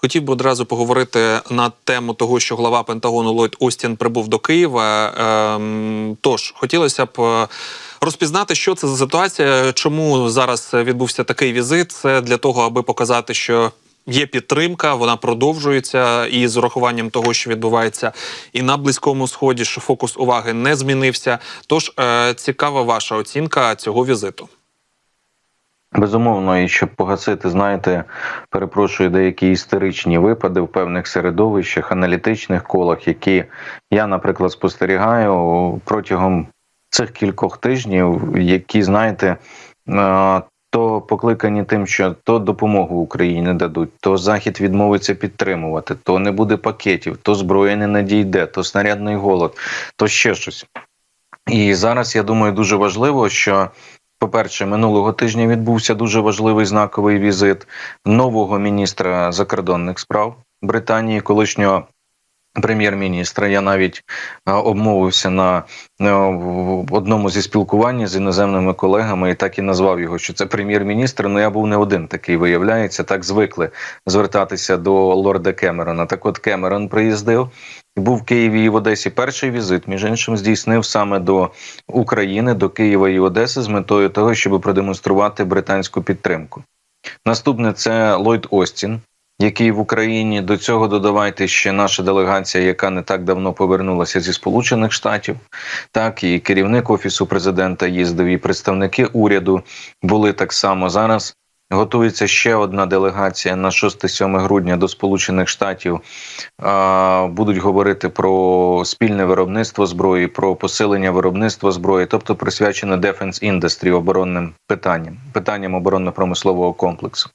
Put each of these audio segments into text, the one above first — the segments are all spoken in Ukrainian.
Хотів би одразу поговорити на тему того, що глава Пентагону Ллойд Остін прибув до Києва. Ем, Тож хотілося б е, розпізнати, що це за ситуація, чому зараз відбувся такий візит. Це для того, аби показати, що. Є підтримка, вона продовжується, і з урахуванням того, що відбувається і на близькому сході, що фокус уваги не змінився. Тож е, цікава ваша оцінка цього візиту. Безумовно, і щоб погасити, знаєте, перепрошую деякі історичні випади в певних середовищах, аналітичних колах, які я, наприклад, спостерігаю протягом цих кількох тижнів, які знаєте. е, То покликані тим, що то допомогу Україні дадуть, то Захід відмовиться підтримувати, то не буде пакетів, то зброя не надійде, то снарядний голод, то ще щось. І зараз я думаю, дуже важливо, що по-перше, минулого тижня відбувся дуже важливий знаковий візит нового міністра закордонних справ Британії, колишнього прем'єр-міністра. Я навіть е, обмовився на е, одному зі спілкувань з іноземними колегами і так і назвав його, що це прем'єр-міністр. Ну я був не один такий, виявляється. Так звикли звертатися до лорда Кемерона. Так, от Кемерон приїздив. Був в Києві і в Одесі перший візит, між іншим, здійснив саме до України, до Києва і Одеси з метою того, щоб продемонструвати британську підтримку. Наступне це Ллойд Остін, який в Україні до цього додавайте ще наша делегація, яка не так давно повернулася зі Сполучених Штатів. Так і керівник офісу президента їздив, і представники уряду були так само зараз. Готується ще одна делегація на 6-7 грудня до Сполучених Штатів. Будуть говорити про спільне виробництво зброї, про посилення виробництва зброї, тобто присвячене Defense Industry, оборонним питанням, питанням оборонно-промислового комплексу.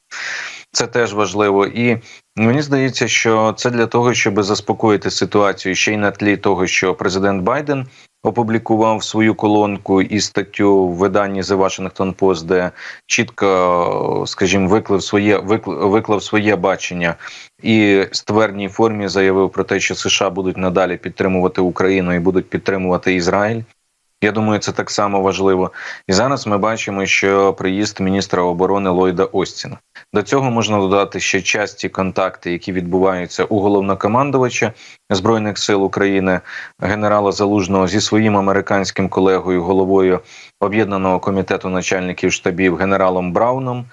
Це теж важливо, і мені здається, що це для того, щоб заспокоїти ситуацію ще й на тлі того, що президент Байден опублікував свою колонку і статтю в виданні The Washington Post, де чітко, скажімо, виклав своє виклав, своє бачення і в ствердній формі заявив про те, що США будуть надалі підтримувати Україну і будуть підтримувати Ізраїль. Я думаю, це так само важливо. І зараз ми бачимо, що приїзд міністра оборони Ллойда Остіна. До цього можна додати ще часті контакти, які відбуваються у головнокомандувача збройних сил України, генерала Залужного зі своїм американським колегою, головою об'єднаного комітету начальників штабів генералом Брауном.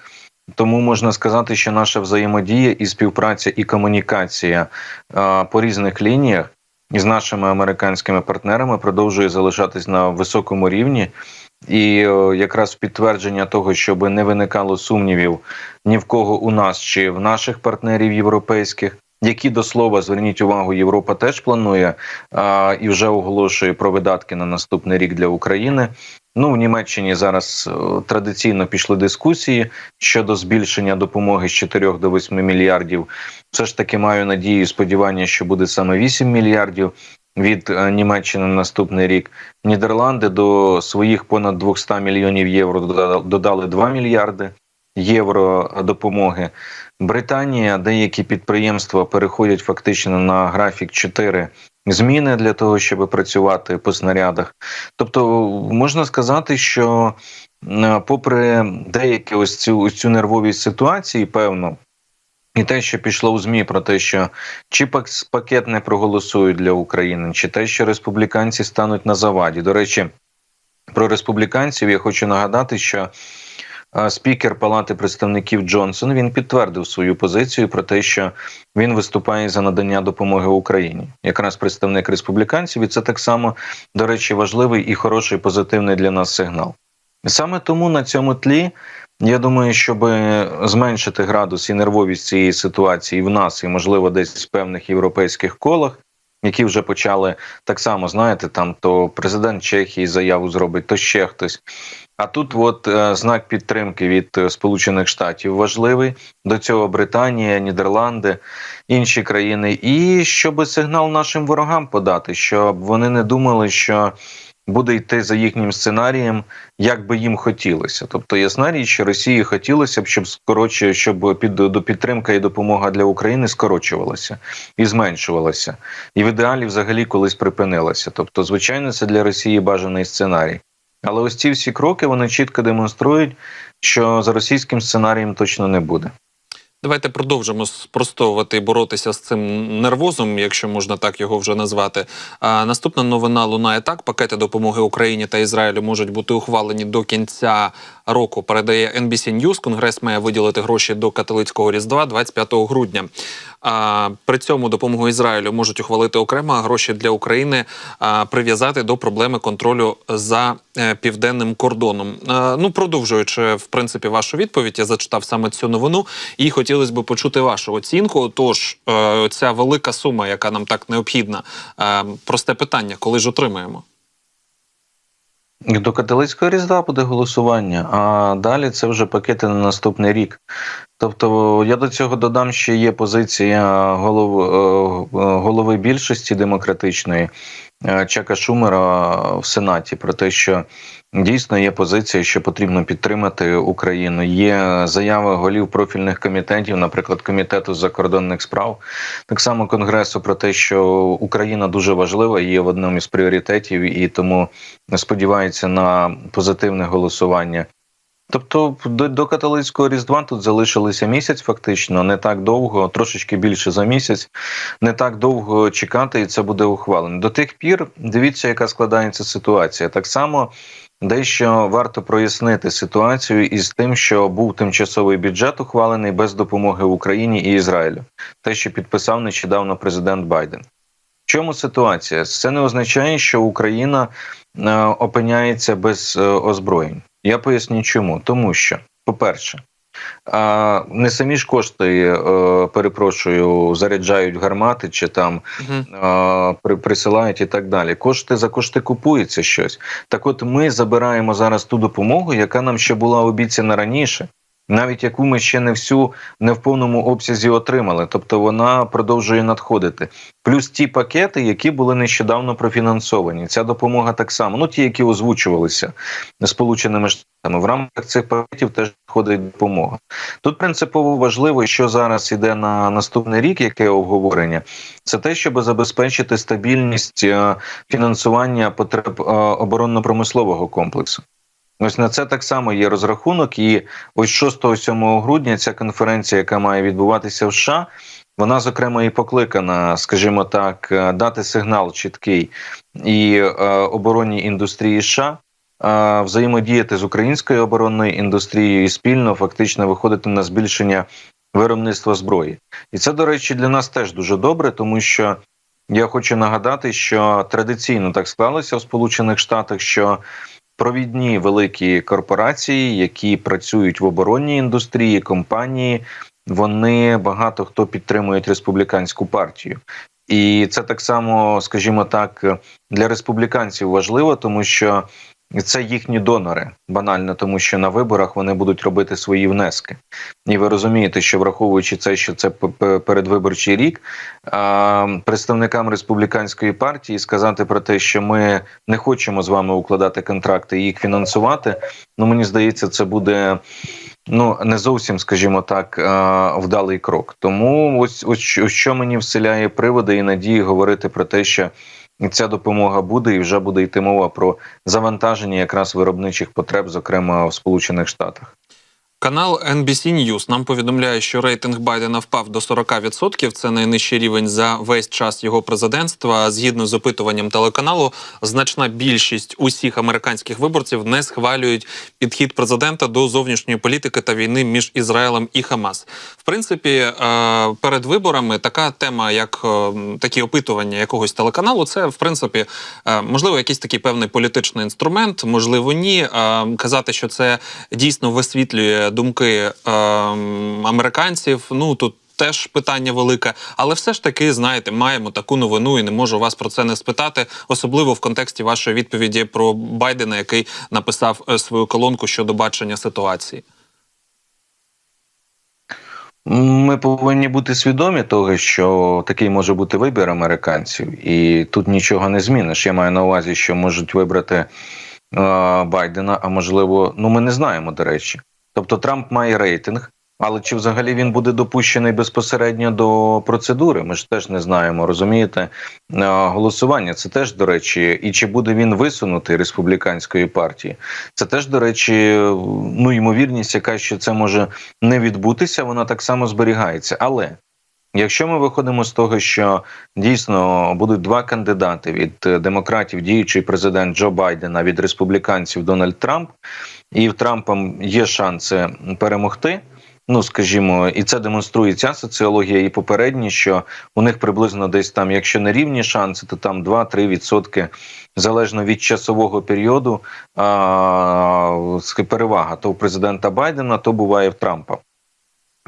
Тому можна сказати, що наша взаємодія і співпраця і комунікація а, по різних лініях із нашими американськими партнерами продовжує залишатись на високому рівні, і якраз підтвердження того, щоб не виникало сумнівів ні в кого у нас чи в наших партнерів європейських. Які до слова зверніть увагу, Європа теж планує а, і вже оголошує про видатки на наступний рік для України. Ну в Німеччині зараз традиційно пішли дискусії щодо збільшення допомоги з 4 до 8 мільярдів. Все ж таки маю надію, і сподівання, що буде саме 8 мільярдів від е, Німеччини на наступний рік. Нідерланди до своїх понад 200 мільйонів євро додали- додали 2 мільярди євро допомоги. Британія, деякі підприємства переходять фактично на графік 4 зміни для того, щоб працювати по снарядах. Тобто, можна сказати, що е, попри деякі ось цю, ось цю нервовість ситуації, певно. І те, що пішло у змі про те, що чи пакет не проголосують для України, чи те, що республіканці стануть на заваді. До речі, про республіканців я хочу нагадати, що спікер Палати представників Джонсон він підтвердив свою позицію про те, що він виступає за надання допомоги Україні, якраз представник республіканців, і це так само, до речі, важливий і хороший позитивний для нас сигнал. Саме тому на цьому тлі я думаю, щоб зменшити градус і нервовість цієї ситуації в нас, і можливо, десь в певних європейських колах, які вже почали так само, знаєте, там то президент Чехії заяву зробить, то ще хтось. А тут, от е, знак підтримки від е, Сполучених Штатів важливий. До цього Британія, Нідерланди, інші країни, і щоб сигнал нашим ворогам подати, щоб вони не думали, що буде йти за їхнім сценарієм, як би їм хотілося. Тобто, ясна річ, що Росії хотілося б, щоб скорочує, щоб під до підтримка і допомога для України скорочувалася і зменшувалася, і в ідеалі взагалі колись припинилася. Тобто, звичайно, це для Росії бажаний сценарій. Але ось ці всі кроки вони чітко демонструють, що за російським сценарієм точно не буде. Давайте продовжимо спростовувати і боротися з цим нервозом, якщо можна так його вже назвати. А, наступна новина лунає так: пакети допомоги Україні та Ізраїлю можуть бути ухвалені до кінця року. Передає NBC News. Конгрес має виділити гроші до католицького різдва 25 грудня. А, при цьому допомогу Ізраїлю можуть ухвалити окремо, а гроші для України прив'язати до проблеми контролю за е, південним кордоном. А, ну, продовжуючи в принципі вашу відповідь, я зачитав саме цю новину, і хотілося б почути вашу оцінку. Тож е, ця велика сума, яка нам так необхідна, е, просте питання, коли ж отримаємо? До католицького різдва буде голосування, а далі це вже пакети на наступний рік. Тобто я до цього додам, що є позиція голов, е, голови більшості демократичної Чака Шумера в Сенаті про те, що дійсно є позиція, що потрібно підтримати Україну. Є заяви голів профільних комітетів, наприклад, комітету з закордонних справ, так само конгресу про те, що Україна дуже важлива, є в одному із пріоритетів, і тому сподівається на позитивне голосування. Тобто до, до католицького різдва тут залишилося місяць, фактично, не так довго, трошечки більше за місяць, не так довго чекати, і це буде ухвалено. До тих пір дивіться, яка складається ситуація. Так само дещо варто прояснити ситуацію із тим, що був тимчасовий бюджет ухвалений без допомоги Україні і Ізраїлю, те, що підписав нещодавно президент Байден. В чому ситуація? Це не означає, що Україна е, опиняється без е, озброєнь. Я поясню, чому. Тому що, по-перше, не самі ж кошти, е, перепрошую, заряджають гармати чи там Угу. присилають і так далі. Кошти за кошти купується щось. Так, от ми забираємо зараз ту допомогу, яка нам ще була обіцяна раніше. Навіть яку ми ще не всю не в повному обсязі отримали, тобто вона продовжує надходити. Плюс ті пакети, які були нещодавно профінансовані. Ця допомога так само, ну ті, які озвучувалися Сполученими Штатами. В рамках цих пакетів теж надходить допомога. Тут принципово важливо, що зараз іде на наступний рік, яке обговорення, це те, щоб забезпечити стабільність е, фінансування потреб е, оборонно-промислового комплексу. Ось на це так само є розрахунок, і ось 6-7 грудня ця конференція, яка має відбуватися в США, вона зокрема і покликана, скажімо так, е, дати сигнал чіткий і е, оборонній індустрії США. е, Взаємодіяти з українською оборонною індустрією і спільно фактично виходити на збільшення виробництва зброї, і це, до речі, для нас теж дуже добре, тому що я хочу нагадати, що традиційно так склалося в Сполучених Штатах, що провідні великі корпорації, які працюють в оборонній індустрії, компанії, вони багато хто підтримують республіканську партію. І це так само, скажімо так, для республіканців важливо, тому що це їхні донори, банально, тому що на виборах вони будуть робити свої внески. І ви розумієте, що враховуючи це, що це передвиборчий рік, представникам республіканської партії сказати про те, що ми не хочемо з вами укладати контракти і їх фінансувати. Ну мені здається, це буде. Ну не зовсім, скажімо так, вдалий крок. Тому ось ось що мені вселяє приводи і надії говорити про те, що ця допомога буде, і вже буде йти мова про завантаження якраз виробничих потреб, зокрема в Сполучених Штатах. Канал NBC News нам повідомляє, що рейтинг Байдена впав до 40%. Це найнижчий рівень за весь час його президентства. Згідно з опитуванням телеканалу, значна більшість усіх американських виборців не схвалюють підхід президента до зовнішньої політики та війни між Ізраїлем і Хамас. В принципі, е, перед виборами така тема, як е, такі опитування якогось телеканалу, це в принципі е, можливо якийсь такий певний політичний інструмент, можливо, ні. Казати, що це дійсно висвітлює думки американців. Ну тут. Теж питання велике, але все ж таки, знаєте, маємо таку новину, і не можу вас про це не спитати, особливо в контексті вашої відповіді про Байдена, який написав свою колонку щодо бачення ситуації. Ми повинні бути свідомі того, що такий може бути вибір американців, і тут нічого не зміниш. Я маю на увазі, що можуть вибрати е, Байдена, а можливо, ну ми не знаємо, до речі. Тобто Трамп має рейтинг, Але чи взагалі він буде допущений безпосередньо до процедури? Ми ж теж не знаємо, розумієте? Голосування це теж до речі, і чи буде він висунутий республіканської партії? Це теж до речі, ну ймовірність, яка що це може не відбутися, вона так само зберігається. Але якщо ми виходимо з того, що дійсно будуть два кандидати від е, демократів, діючий президент Джо Байден, а від республіканців Дональд Трамп, і в Трампа є шанси перемогти. Ну, скажімо, і це демонструє ця соціологія і попередні, що у них приблизно десь там, якщо не рівні шанси, то там 2-3 відсотки залежно від часового періоду а, перевага то у президента Байдена, то буває в Трампа.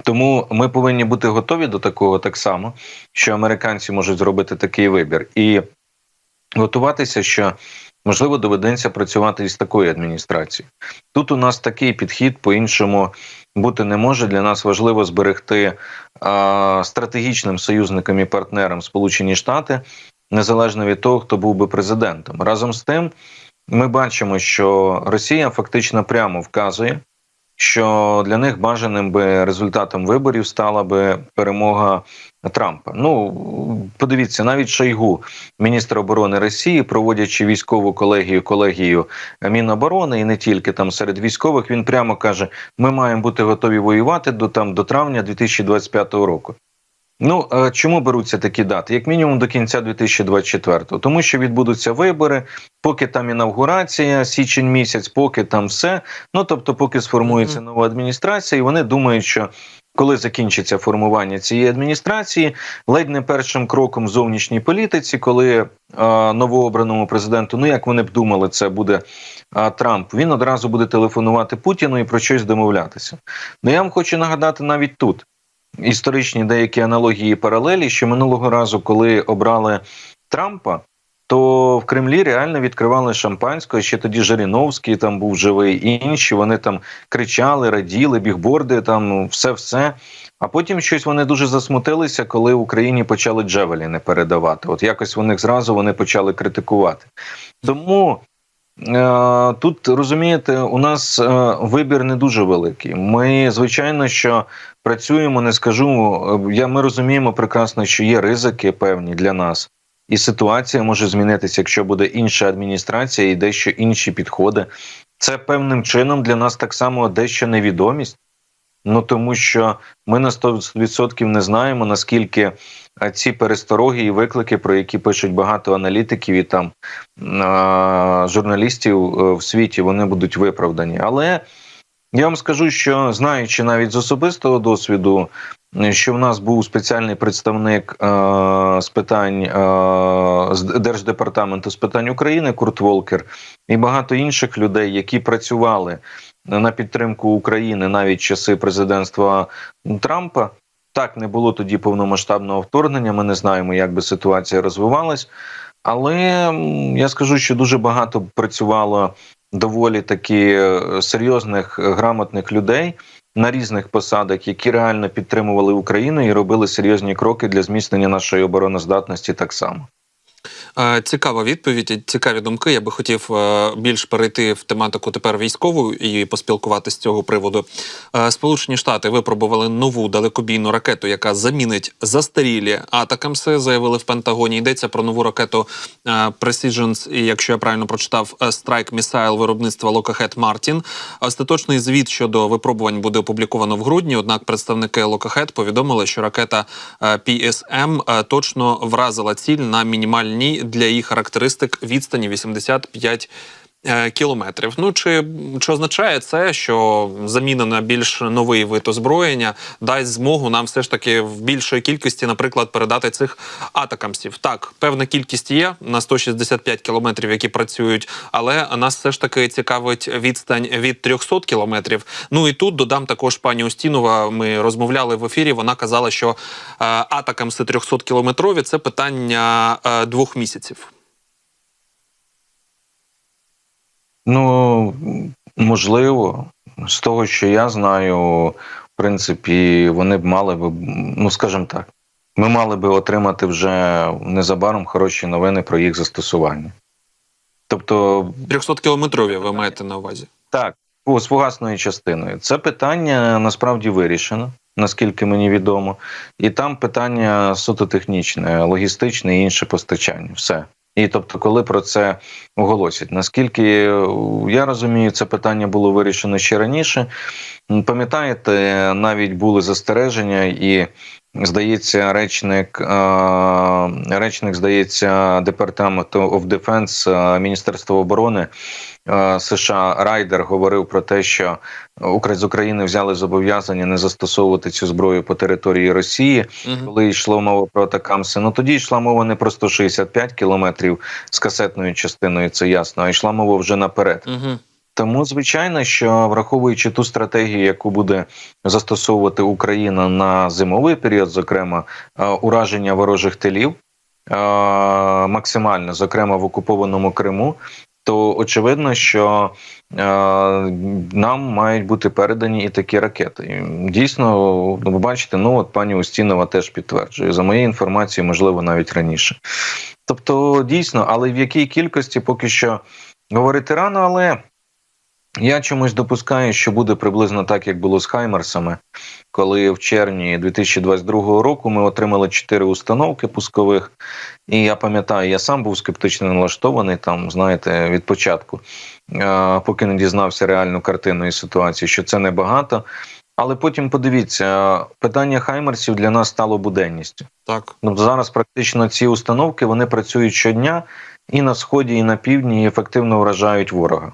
Тому ми повинні бути готові до такого так само, що американці можуть зробити такий вибір, і готуватися, що можливо доведеться працювати із такою адміністрацією. Тут у нас такий підхід по-іншому бути не може. Для нас важливо зберегти а, стратегічним союзникам і партнерам Сполучені Штати, незалежно від того, хто був би президентом. Разом з тим, ми бачимо, що Росія фактично прямо вказує, що для них бажаним би результатом виборів стала би перемога Трампа. Ну подивіться, навіть Шойгу, міністр оборони Росії, проводячи військову колегію, колегію Міноборони, і не тільки там серед військових, він прямо каже: ми маємо бути готові воювати до там до травня 2025 року. Ну чому беруться такі дати? Як мінімум до кінця 2024-го. Тому що відбудуться вибори, поки там інавгурація, січень місяць, поки там все. Ну тобто, поки сформується нова адміністрація, і вони думають, що коли закінчиться формування цієї адміністрації, ледь не першим кроком в зовнішній політиці, коли е, новообраному президенту, ну як вони б думали, це буде е, Трамп, він одразу буде телефонувати Путіну і про щось домовлятися. Ну я вам хочу нагадати навіть тут історичні деякі аналогії і паралелі, що минулого разу, коли обрали Трампа, то в Кремлі реально відкривали шампанського. Ще тоді Жириновський там був живий, і інші вони там кричали, раділи, бігборди, там ну, все-все. А потім щось вони дуже засмутилися, коли в Україні почали Джевеліни передавати. От якось вони зразу вони почали критикувати. Тому тут розумієте, у нас е, вибір не дуже великий. Ми, звичайно, що працюємо, не скажу. е, Я ми розуміємо прекрасно, що є ризики певні для нас. І ситуація може змінитися, якщо буде інша адміністрація і дещо інші підходи. Це певним чином для нас так само дещо невідомість. Ну тому що ми на 100% не знаємо, наскільки ці перестороги і виклики, про які пишуть багато аналітиків і там журналістів е, в світі, вони будуть виправдані. Але я вам скажу, що знаючи навіть з особистого досвіду, що в нас був спеціальний представник е, з питань е, з Держдепартаменту з питань України Курт Волкер і багато інших людей, які працювали на підтримку України навіть часи президентства Трампа. Так, не було тоді повномасштабного вторгнення. Ми не знаємо, як би ситуація розвивалась. Але я скажу, що дуже багато працювало доволі таки е, серйозних е, грамотних людей на різних посадах, які реально підтримували Україну і робили серйозні кроки для зміцнення нашої обороноздатності так само. Е, Цікава відповідь, цікаві думки. Я би хотів е, більш перейти в тематику тепер військову і поспілкуватися з цього приводу. Е, Сполучені Штати випробували нову далекобійну ракету, яка замінить застарілі атакамси. Заявили в Пентагоні. Йдеться про нову ракету Precision, і якщо я правильно прочитав, Strike Missile виробництва Lockheed Martin. Остаточний звіт щодо випробувань буде опубліковано в грудні. Однак представники Lockheed повідомили, що ракета PSM точно вразила ціль на мінімальній для її характеристик відстані 85 е, кілометрів. Ну чи, чи означає це, що заміна на більш новий вид озброєння дасть змогу нам все ж таки в більшої кількості, наприклад, передати цих атакамсів? Так, певна кількість є на 165 кілометрів, які працюють, але нас все ж таки цікавить відстань від 300 кілометрів. Ну і тут додам також пані Устінова. Ми розмовляли в ефірі. Вона казала, що е, атакамси 300 кілометрові це питання е, двох місяців. Ну можливо, з того, що я знаю, в принципі, вони б мали би, ну скажімо так, ми мали би отримати вже незабаром хороші новини про їх застосування. Тобто, 300 кілометрові ви маєте на увазі. так, О, з фугасною частиною. Це питання насправді вирішено, наскільки мені відомо. І там питання суто технічне, логістичне і інше постачання. Все. І тобто, коли про це оголосять, наскільки е, я розумію, це питання було вирішено ще раніше. Пам'ятаєте, навіть були застереження, і здається, речник, е, речник здається, департаменту of Defense е, Міністерства оборони е, США Райдер говорив про те, що з України взяли зобов'язання не застосовувати цю зброю по території Росії Мгм. коли йшло мова про атакамси, ну тоді йшла мова не про 165 кілометрів з касетною частиною, це ясно, а йшла мова вже наперед. Мгм. Тому звичайно, що враховуючи ту стратегію, яку буде застосовувати Україна на зимовий період, зокрема е, ураження ворожих тилів, е, максимально, зокрема в окупованому Криму. То очевидно, що е, нам мають бути передані і такі ракети. Дійсно, ну, ви бачите, ну от пані Устінова теж підтверджує за моєю інформацією, можливо, навіть раніше. Тобто, дійсно, але в якій кількості поки що говорити рано, але я чомусь допускаю, що буде приблизно так, як було з Хаймерсами, коли в червні 2022 року ми отримали чотири установки пускових. І я пам'ятаю, я сам був скептично налаштований там, знаєте, від початку, поки не дізнався реальну картину і ситуацію, що це небагато. Але потім подивіться, питання Хаймерсів для нас стало буденністю. Так. Ну, зараз практично ці установки вони працюють щодня і на сході, і на півдні, і ефективно вражають ворога.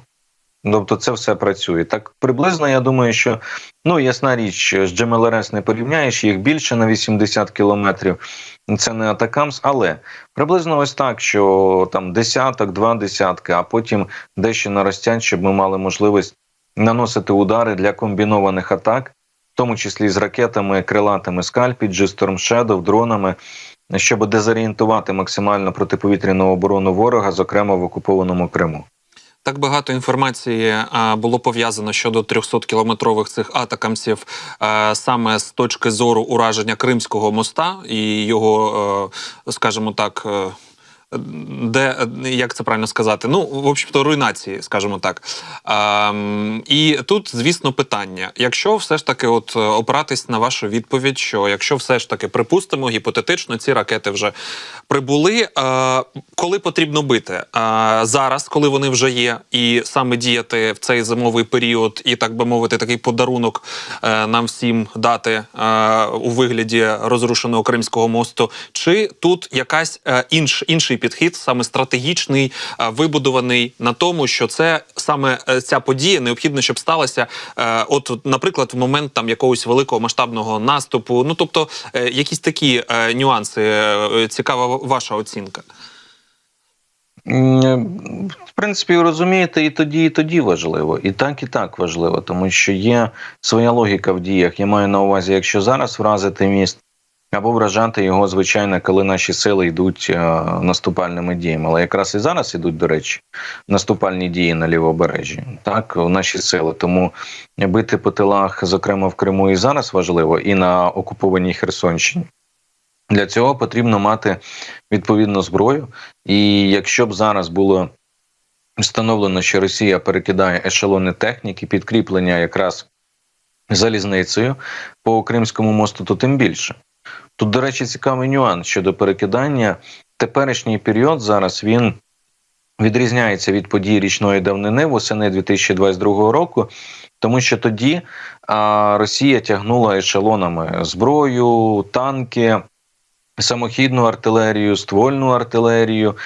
Тобто це все працює. Так приблизно я думаю, що ну ясна річ, з GMLRS не порівняєш, їх більше на 80 кілометрів. Це не атакамс, але приблизно ось так, що там десяток, два десятки, а потім дещо наростять, щоб ми мали можливість наносити удари для комбінованих атак, в тому числі з ракетами, крилатими скальпі, G-Storm Shadow, дронами, щоб дезорієнтувати максимально протиповітряну оборону ворога, зокрема в окупованому Криму. Так багато інформації було пов'язано щодо 300-кілометрових цих атакамсів саме з точки зору ураження Кримського моста і його, е, скажімо так. Де як це правильно сказати? Ну, в общем-то, руйнації, скажімо так. А, м, і тут, звісно, питання: якщо все ж таки, от е, опиратись на вашу відповідь, що якщо все ж таки припустимо, гіпотетично, ці ракети вже прибули, е, коли потрібно бити? Е, зараз, коли вони вже є, і саме діяти в цей зимовий період, і так би мовити, такий подарунок е, нам всім дати е, у вигляді розрушеного Кримського мосту, чи тут якась е, інш, інший підхід, саме стратегічний, е, вибудований на тому, що це саме е, ця подія необхідно, щоб сталася, е, от, наприклад, в момент там якогось великого масштабного наступу. Ну тобто, якісь такі нюанси. Цікава ваша оцінка. В принципі, ви розумієте, і тоді, і тоді важливо, і так, і так важливо, тому що є своя логіка в діях. Я маю на увазі, якщо зараз вразити міст або вражати його, звичайно, коли наші сили йдуть е, наступальними діями. Але якраз і зараз ідуть, до речі, наступальні дії на лівобережжі. Так, наші сили. Тому бити по тилах, зокрема в Криму, і зараз важливо, і на окупованій Херсонщині. Для цього потрібно мати відповідну зброю. І якщо б зараз було встановлено, що Росія перекидає ешелони техніки, підкріплення якраз залізницею по Кримському мосту, то тим більше. Тут, до речі, цікавий нюанс щодо перекидання. Теперішній період зараз він відрізняється від подій річної давнини восени 2022 року, тому що тоді а, Росія тягнула ешелонами зброю, танки. Самохідну артилерію, ствольну артилерію,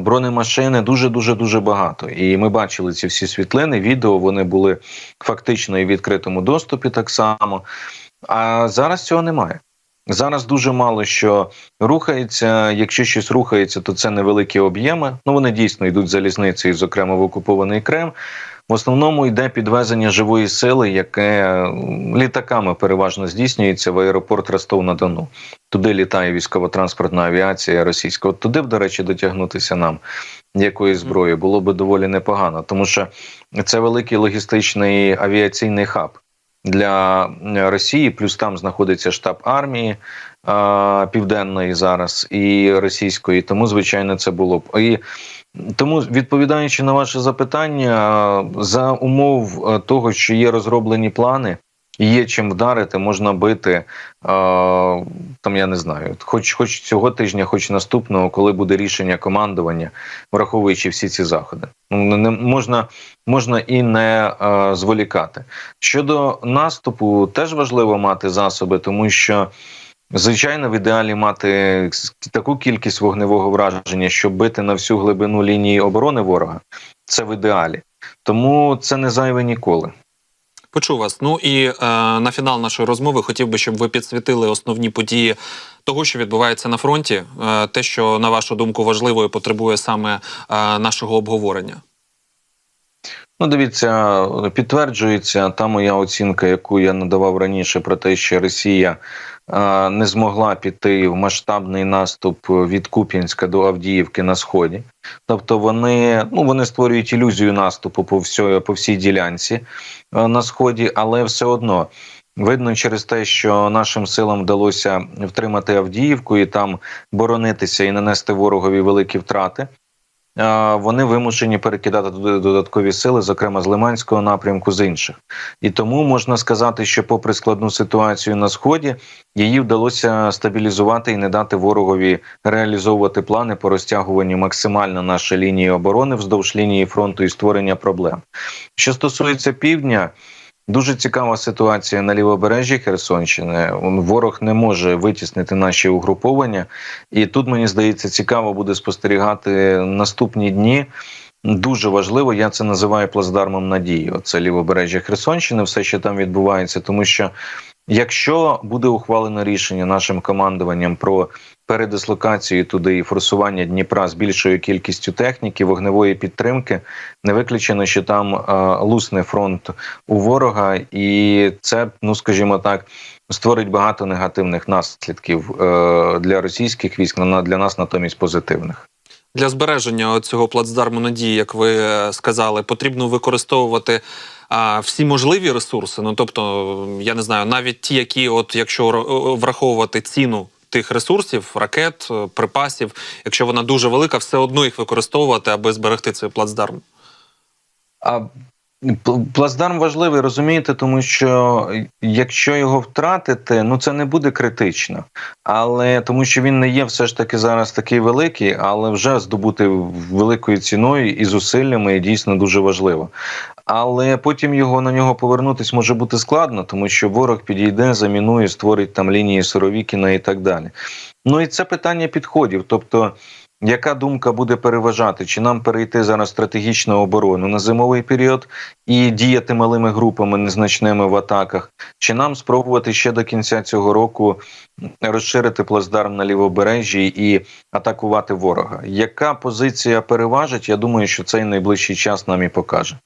бронемашини дуже дуже дуже багато. І ми бачили ці всі світлини, відео вони були фактично і в відкритому доступі так само. А зараз цього немає. Зараз дуже мало що рухається. Якщо щось рухається, то це невеликі об'єми. Ну вони дійсно йдуть залізницею, зокрема в окупований Крем. В основному йде підвезення живої сили, яке літаками переважно здійснюється в аеропорт Ростов на Дону. Туди літає військово-транспортна авіація російська. От туди до речі, дотягнутися нам якоїсь зброї було б доволі непогано, тому що це великий логістичний авіаційний хаб для Росії. Плюс там знаходиться штаб армії південної зараз і російської. Тому, звичайно, це було б і Тому, відповідаючи на ваше запитання, за умов е, того, що є розроблені плани, є чим вдарити, можна бити е, там, я не знаю, хоч хоч цього тижня, хоч наступного, коли буде рішення командування, враховуючи всі ці заходи. Ну не можна, можна і не е, зволікати. Щодо наступу, теж важливо мати засоби, тому що. Звичайно, в ідеалі мати таку кількість вогневого враження, щоб бити на всю глибину лінії оборони ворога. Це в ідеалі. Тому це не зайве ніколи. Почув вас. Ну і е, на фінал нашої розмови хотів би, щоб ви підсвітили основні події того, що відбувається на фронті, е, те, що на вашу думку важливо і потребує саме е, нашого обговорення. Ну, дивіться, підтверджується та моя оцінка, яку я надавав раніше, про те, що Росія не змогла піти в масштабний наступ від Куп'янська до Авдіївки на сході. Тобто вони ну вони створюють ілюзію наступу по всій, по всій ділянці е, на сході, але все одно. Видно через те, що нашим силам вдалося втримати Авдіївку і там боронитися і нанести ворогові великі втрати. Вони вимушені перекидати туди додаткові сили, зокрема з Лиманського напрямку, з інших. І тому можна сказати, що, попри складну ситуацію на сході, її вдалося стабілізувати і не дати ворогові реалізовувати плани по розтягуванню максимально нашої лінії оборони вздовж лінії фронту і створення проблем. Що стосується півдня. Дуже цікава ситуація на лівобережжі Херсонщини. Ворог не може витіснити наші угруповання, і тут мені здається цікаво буде спостерігати наступні дні. Дуже важливо, я це називаю плацдармом надії. Це лівобережжя Херсонщини, все, що там відбувається, тому що якщо буде ухвалено рішення нашим командуванням про передислокацію туди і форсування Дніпра з більшою кількістю техніки, вогневої підтримки, не виключено, що там е, лусне фронт у ворога, і це, ну скажімо так, створить багато негативних наслідків е, для російських військ, на для нас натомість позитивних. Для збереження цього плацдарму надії, як ви е, сказали, потрібно використовувати а, всі можливі ресурси. Ну тобто, я не знаю, навіть ті, які, от якщо враховувати ціну тих ресурсів, ракет, е, припасів, якщо вона дуже велика, все одно їх використовувати, аби зберегти цей плацдарм. А плацдарм важливий, розумієте, тому що якщо його втратити, ну це не буде критично. Але тому що він не є все ж таки зараз такий великий, але вже здобути великою ціною і зусиллями дійсно дуже важливо. Але потім його на нього повернутись може бути складно, тому що ворог підійде, замінує, створить там лінії Суровікіна і так далі. Ну і це питання підходів. Тобто, яка думка буде переважати? Чи нам перейти зараз стратегічну оборону на зимовий період і діяти малими групами незначними в атаках? Чи нам спробувати ще до кінця цього року розширити плацдарм на лівобережжі і атакувати ворога? Яка позиція переважить? Я думаю, що цей найближчий час нам і покаже.